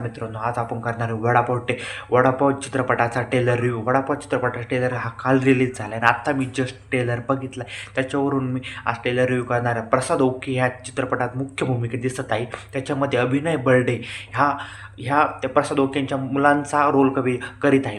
मित्रांनो आज आपण करणार आहे वडापाव टे वडापाव चित्रपटाचा टेलर रिव्ह्यू वडापाव चित्रपटाचा टेलर हा काल रिलीज झाला आहे आणि आत्ता मी जस्ट टेलर बघितला. आहे त्याच्यावरून मी आज टेलर रिव्ह्यू करणार आहे. प्रसाद ओके ह्या चित्रपटात मुख्य भूमिका दिसत आहे. त्याच्यामध्ये अभिनय बर्डे ह्या ह्या त्या प्रसाद ओकेंच्या मुलांचा रोल कवी करीत आहे.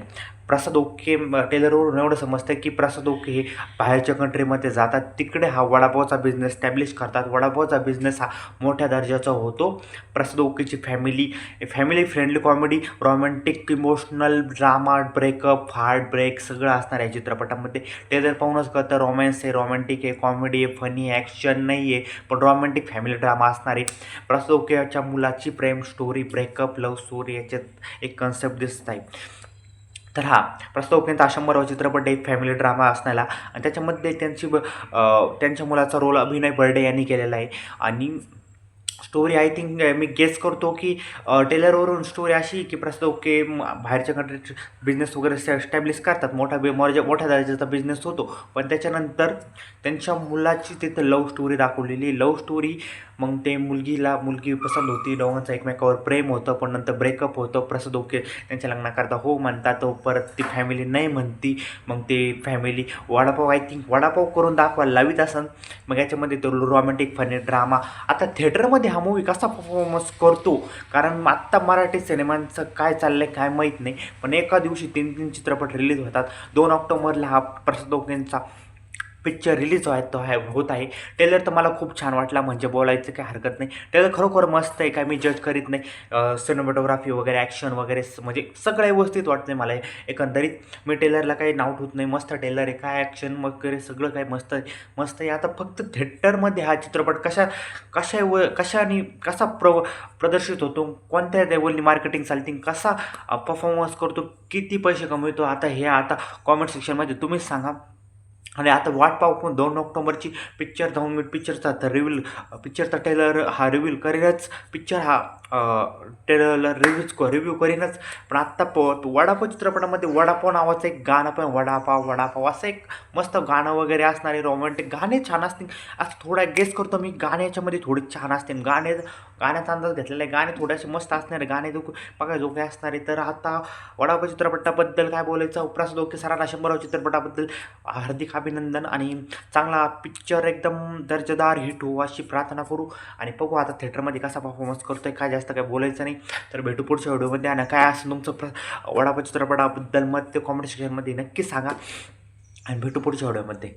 प्रसाद ओके टेलरवरून एवढं समजतं की प्रसाद ओके हे बाहेरच्या कंट्रीमध्ये जातात. तिकडे हा वडापावचा बिझनेस स्टॅब्लिश करतात. वडापावचा बिझनेस हा मोठ्या दर्जाचा होतो. Prasad ओकेची family family friendly comedy romantic emotional drama breakup heart break सगळं असणार आहे चित्रपटामध्ये. टेलर पाहूनच कळतं रोमॅन्स आहे रॉमॅन्टिक आहे कॉमेडी आहे फनी आहे ॲक्शन नाही आहे पण रॉमॅन्टिक फॅमिली ड्रामा असणार आहे. प्रसाद ओकेच्या मुलाची प्रेम स्टोरी ब्रेकअप लव्ह स्टोरी याच्यात एक कन्सेप्ट दिसत आहे. तर हा प्रस्ताव ओकेंचा शंभरावा चित्रपट एक फॅमिली ड्रामा असणारा. आणि त्याच्यामध्ये त्यांची ब- त्यांच्या मुलाचा रोल अभिनय बर्डे यांनी केलेला आहे. आणि स्टोरी आय थिंक मी गेस करतो की टेलरवरून स्टोरी अशी की प्रस्तुत ओके बाहेरच्या कंट्रीत बिझनेस वगैरे स्टॅब्लिश करतात. मोठा बे मोठ्या मोठ्या दर्जाचा बिझनेस होतो. पण त्याच्यानंतर त्यांच्या मुलाची तिथं लव स्टोरी दाखवलेली लव स्टोरी मग ते मुलगीला मुलगी पसंत होती. दोघांचं एकमेकावर प्रेम होतं पण नंतर ब्रेकअप होतं. प्रसाद ओके त्यांच्या लग्नाकरता हो म्हणतात. तो परत ती फॅमिली नाही म्हणती. मग ते family vada pav I think vada pav करून दाखवायला लावीत असन. मग याच्यामध्ये तो रोमॅन्टिक फनी ड्रामा आता थिएटरमध्ये हा मूवी कसा परफॉर्मन्स करतो? कारण आत्ता मराठी सिनेमांचं काय चाललं आहे काय माहीत नाही. पण एका दिवशी तीन तीन चित्रपट रिलीज होतात. दोन ऑक्टोबरला हा प्रसाद ओकेंचा पिक्चर रिलीज व्हाय तो आहे होत आहे. टेलर तर मला खूप छान वाटला म्हणजे बोलायचं काही हरकत नाही. टेलर खरोखर मस्त आहे काय मी जज करीत नाही. सिनेमॅटोग्राफी वगैरे ॲक्शन वगैरे म्हणजे सगळं व्यवस्थित वाटतं मला हे. एकंदरीत मी टेलरला काही नाव ठेवत नाही. मस्त टेलर आहे काय ॲक्शन वगैरे सगळं काय मस्त आहे. मस्त आहे. आता फक्त थिएटरमध्ये हा चित्रपट कशा कशा व कशाने कसा प्र प्रदर्शित होतो? कोणत्या लेवलनी मार्केटिंग चालते? कसा परफॉर्मन्स करतो? किती पैसे कमवतो? आता हे आता कॉमेंट सेक्शनमध्ये तुम्हीच सांगा. आणि आता वाट पाहू पण दोन ऑक्टोबरची पिक्चर धावून मी पिक्चरचा तर रिव्हिल पिक्चरचा टेलर हा रिव्हिल करीनच. पिक्चर हा टेलर रिव्ह्यूज रिव्ह्यू करीनच. पण आत्ता प वडापाव चित्रपटामध्ये वडापाव नावाचं एक गाणं पण वडापाव वडापाव. असं एक मस्त गाणं वगैरे असणारे रोमॅन्टिक गाणे छान असतील. असं थोडा गेस करतो मी गाण्याच्यामध्ये थोडे छान असतील. गाणे गाण्याचा अंदाज घेतलेला आहे. गाणे थोडेसे मस्त असणारे गाणे जो बघा जो काय असणारे. तर आता वडापाव चित्रपटाबद्दल काय बोलायचं? उपरास ओके सरांना शंभराव चित्रपटाबद्दल हार्दिक अभिनंदन आणि चांगला पिक्चर एकदम दर्जेदार हिट हो अशी प्रार्थना करू. आणि बघू आता थिएटरमध्ये कसा परफॉर्मन्स करतो आहे काय जास्त काय बोलायचं नाही. तर भेटू पुढच्या व्हिडिओमध्ये आणि काय असं तुमचं प्र वडापाव चित्रपटाबद्दल मत ते कॉमेंट सेक्शनमध्ये नक्की सांगा. आणि भेटू पुढच्या व्हिडिओमध्ये